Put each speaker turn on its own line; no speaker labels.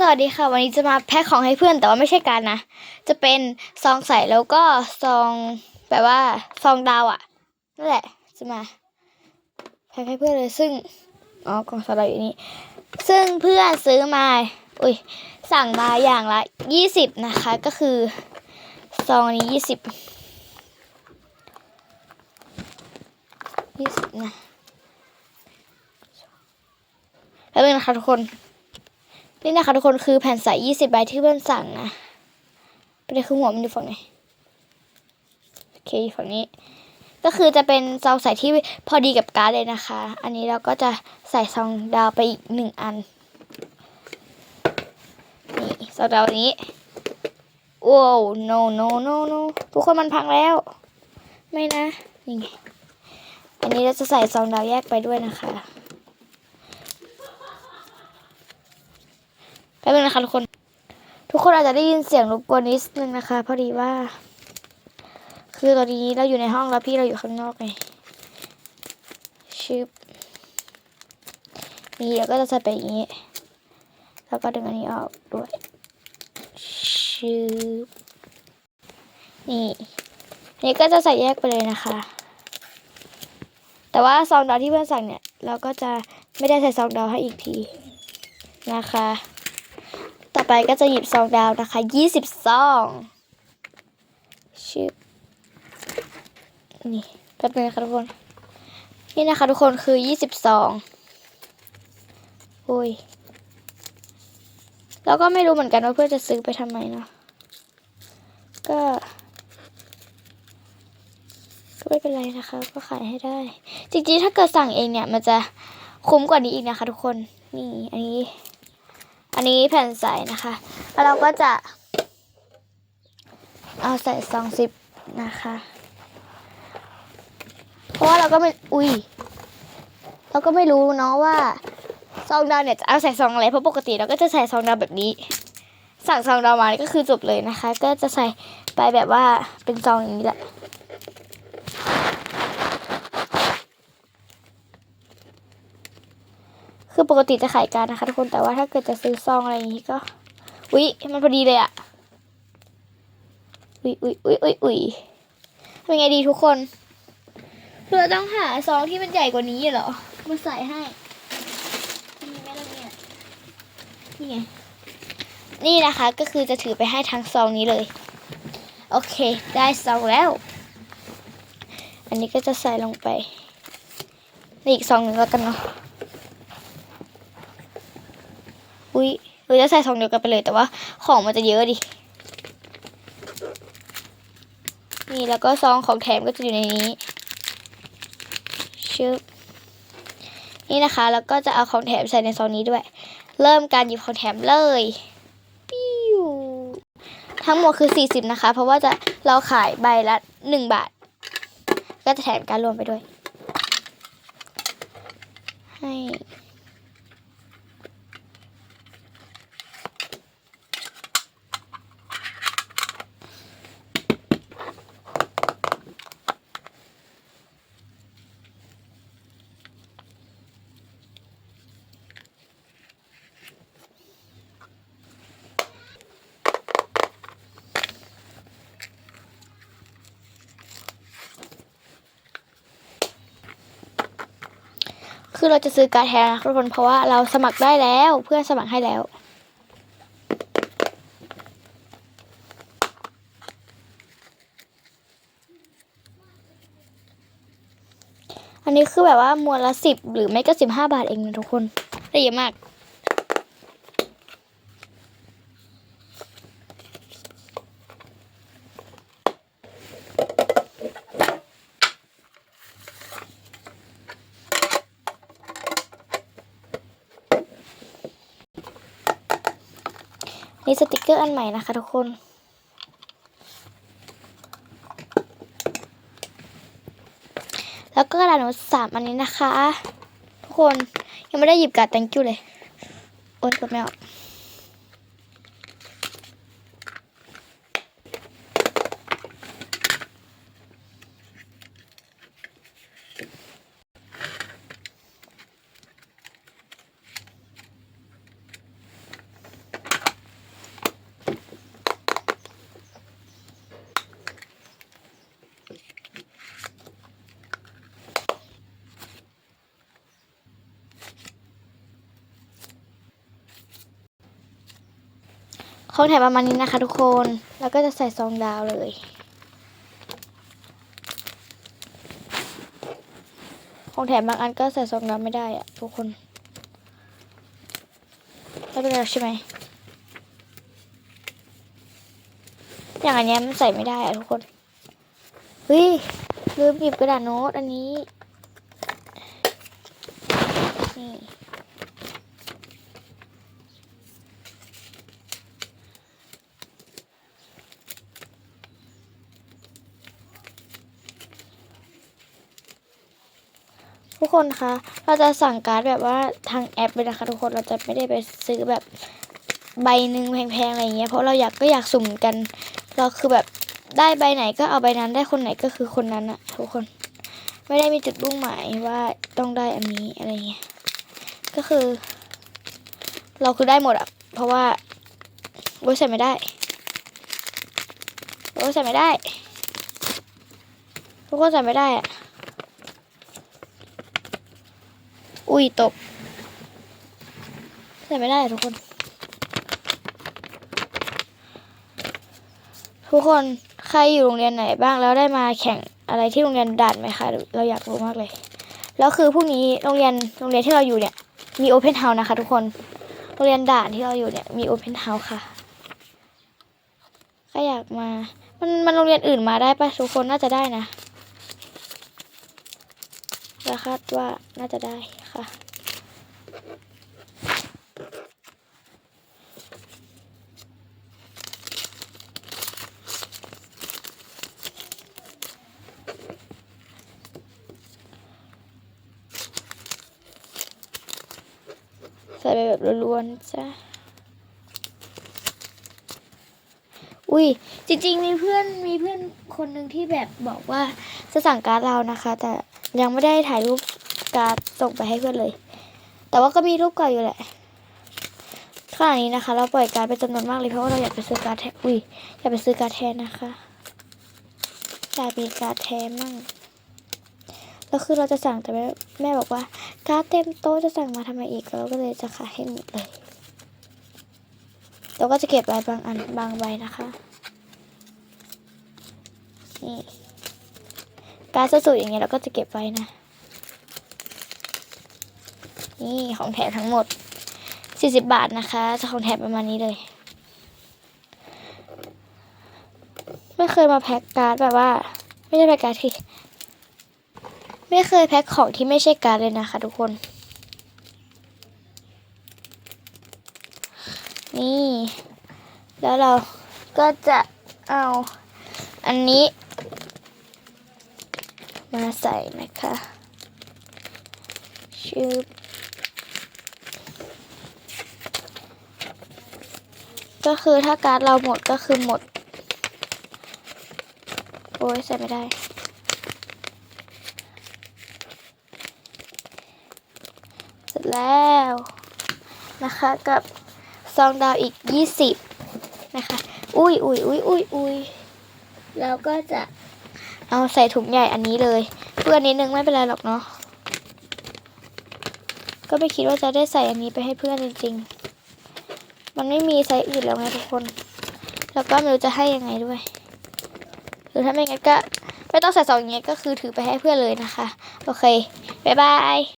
สวัสดีค่ะ วันนี้จะมาแพ็คของให้เพื่อนแต่ว่าไม่ใช่การนะ จะเป็นซองใส่แล้วก็ซองแบบว่าซองดาวอะ่ะนั่นแหละจะมาแพ็คให้เพื่อนเลยซึ่งอ๋อกล่องสลัดอยู่นี่ซึ่งเพื่อนซื้อมาอุ้ยสั่งมาอย่างละยี่สิบนะคะ ก็คือซองนี้ยี่สิบยี่สิบนะแล้วเป็นนะคะทุกคน นี่นะคะทุกคนคือแผ่นใสยี่สิบใบที่เพื่อนสั่งนะเป็นคือหัวมันอยู่ฝั่งไหนโอเคฝั่งนี้ ก็คือจะเป็นซองใส่ที่พอดีกับการ์ดเลยนะคะ อันนี้เราก็จะใส่ซองดาวไปอีกหนึ่งอันนี่ซองดาวนี้ว้าว no no no no ทุกคนมันพังแล้ว ไม่นะนี่ไงอันนี้เราจะใส่ซองดาวแยกไปด้วยนะคะ แป๊บนึงนะคะทุกคน ทุกคนอาจจะได้ยินเสียงรบกวนนิดนึงนะคะพอดีว่า คือตอนนี้เราอยู่ในห้องแล้วพี่เราอยู่ข้างนอกไงชิบนี่เราก็จะใส่ไปอย่างนี้ แล้วก็ดึงอันนี้ออกด้วยชิบนี่นนี้ก็จะใส่แยกไปเลยนะคะ แต่ว่าซองดาวที่เพื่อนสั่งเนี่ย เราก็จะไม่ได้ใส่ซองดาวให้อีกทีนะคะ ไปก็จะหยิบซองดาวนะคะยี่สิบซองชิบนี่แป๊บนึงนะคะทุกคน นี่นะคะทุกคนคือยี่สิบซองโอ้ยแล้วก็ไม่รู้เหมือนกันว่าเพื่อนจะซื้อไปทำไมเนาะก็ก็ไม่เป็นไรนะคะ ก็ขายให้ได้ จริงๆถ้าเกิดสั่งเองเนี่ย มันจะคุ้มกว่านี้อีกนะคะทุกคน นี่ อันนี้ นนี้แผ่นใสนะคะ แล้วเราก็จะ เอาใส่ซองซิปนะคะ เพราะว่าเราก็ไม่ อุ้ย เราก็ไม่รู้เนาะว่าซองดาวเนี่ยจะเอาใส่ซองอะไร เพราะปกติเราก็จะใส่ซองดาวแบบนี้ สั่งซองดาวมาก็คือจบเลยนะคะ ก็จะใส่ไปแบบว่าเป็นซองอย่างนี้แหละ คือปกติจะขายการนะคะทุกคนแต่ว่าถ้าเกิดจะซื้อซองอะไรอย่างนี้ก็อุ๊ยมันพอดีเลยอะอุ๊ยอุ๊ยอุ๊ยอุ๊ยอุ๊ยเป็นไงดีทุกคนเราต้องหาซองที่มันใหญ่กว่านี้เหรอมาใส่ให้มีไหมล่ะเนี่ยนี่ไงนี่นะคะก็คือจะถือไปให้ทั้งซองนี้เลย โอเค ได้ซองแล้ว อันนี้ก็จะใส่ลงไปในอีกซองหนึ่งแล้วกันเนาะ อุ้ยหรือจะใส่ซองเดียวกันไปเลยแต่ว่าของมันจะเยอะดิ นี่แล้วก็ซองของแถมก็จะอยู่ในนี้ชึบนี่นะคะแล้วก็จะเอาของแถมใส่ในซองนี้ด้วย เริ่มการหยิบของแถมเลยปิ้วทั้งหมดคือ 40 นะคะ เพราะว่าจะเราขายใบละ 1 บาท ก็จะแถมการรวมไปด้วย ให้ คือเราจะซื้อการ์ดแทนนะทุกคนเพราะว่าเราสมัครได้แล้วเพื่อนสมัครให้แล้ว อันนี้คือแบบว่า มวลละสิบหรือไม่ก็สิบห้าบาทเองนะทุกคนได้เยอะมากีสติกเกอร์อันใหม่นะคะทุกคนแล้วก็กระดาษโน้ตสามอันนี้นะคะ ทุกคนยังไม่ได้หยิบการ์ด thank you เลย โอ๊ยกดไม่ออก ของแถมประมาณนี้นะคะทุกคน แล้วก็จะใส่ซองดาวเลย ของแถมบางอันก็ใส่ซองดาวไม่ได้อะทุกคนไม่เป็นไรใช่ไหม อย่างอันนี้มันใส่ไม่ได้อะทุกคน เฮ้ย ลืมหยิบกระดาษโน้ตอันนี้ นี่ ทุกคนคะ เราจะสั่งการ์ดแบบว่าทางแอปเลยนะคะทุกคน เราจะไม่ได้ไปซื้อแบบใบหนึ่งแพงๆอะไรอย่างเงี้ย เพราะเราอยากก็อยากสุ่มกัน เราคือแบบได้ใบไหนก็เอาใบนั้นได้คนไหนก็คือคนนั้นอะทุกคน ไม่ได้มีจุดมุ่งหมายว่าต้องได้อันนี้อะไรเงี้ย ก็คือ เราคือได้หมดอะเพราะว่าโว้ยใส่ไม่ได้โว้ยใส่ไม่ได้ ทุกคนใส่ไม่ได้อะ อุ้ยตก ใส่ไม่ได้ทุกคน ทุกคนใครอยู่โรงเรียนไหนบ้างแล้วได้มาแข่งอะไรที่โรงเรียนด่านไหมคะ เราอยากรู้มากเลย แล้วคือพรุ่งนี้โรงเรียนโรงเรียนที่เราอยู่เนี่ยมีโอเพนเฮาส์นะคะทุกคน โรงเรียนด่านที่เราอยู่เนี่ยมีโอเพนเฮาส์ค่ะก็อยากมา มันมันโรงเรียนอื่นมาได้ปะทุกคนน่าจะได้นะ เราคาดว่าน่าจะได้ค่ะ ใส่ไปแบบล้วนๆจ้ะอุ้ยจริงๆมีเพื่อนมีเพื่อนคนหนึ่งที่แบบบอกว่าจะสั่งการ์ดเรานะคะ แต่ ยังไม่ได้ถ่ายรูปการ์ดส่งไปให้เพื่อนเลย แต่ว่าก็มีรูปเก่าอยู่แหละขณะนี้นะคะ เราปล่อยการ์ดไปจำนวนมากเลยเพราะว่าเราอยากไปซื้อการ์ดแทนอุ้ยอยากไปซื้อการ์ดแทนนะคะอยากมีการ์ดแทนมั่งแล้วคือเราจะสั่งแต่แม่แม่บอกว่า การ์ดเต็มโต๊ะจะสั่งมาทำไมอีกเราก็เลยจะขายให้หมดเลยเราก็จะเก็บไว้บางอันบางใบนะคะนี่ การสวยๆอย่างเงี้ยเราก็จะเก็บไว้นะ นี่ของแถมทั้งหมด 40 บาทนะคะจะของแถมประมาณนี้เลย ไม่เคยมาแพ็คการ์ดแบบว่า ไม่ใช่แพ็คการ์ดที่ไม่เคยแพ็คของที่ไม่ใช่การ์ดเลยนะคะทุกคน นี่ แล้วเราก็จะเอาอันนี้ มาใส่นะคะชืบก็คือถ้าการ์ดเราหมดก็คือหมด โอ้ยใส่ไม่ได้เสร็จแล้วนะคะกับซองดาวอีก 20 นะคะ อุ้ยอุ้ยอุ้ยอุ้ยอุ้ยแล้วก็จะ เอาใส่ถุงใหญ่อันนี้เลย เพื่อนนิดนึงไม่เป็นไรหรอกเนาะก็ไม่คิดว่าจะได้ใส่อันนี้ไปให้เพื่อนจริง ๆ มันไม่มีไซส์อื่นแล้วไงทุกคน แล้วก็ไม่รู้จะให้ยังไงด้วย หรือถ้าไม่งั้นก็ไม่ต้องใส่สองอย่างเงี้ยก็คือถือไปให้เพื่อนเลยนะคะ โอเค บ๊ายบาย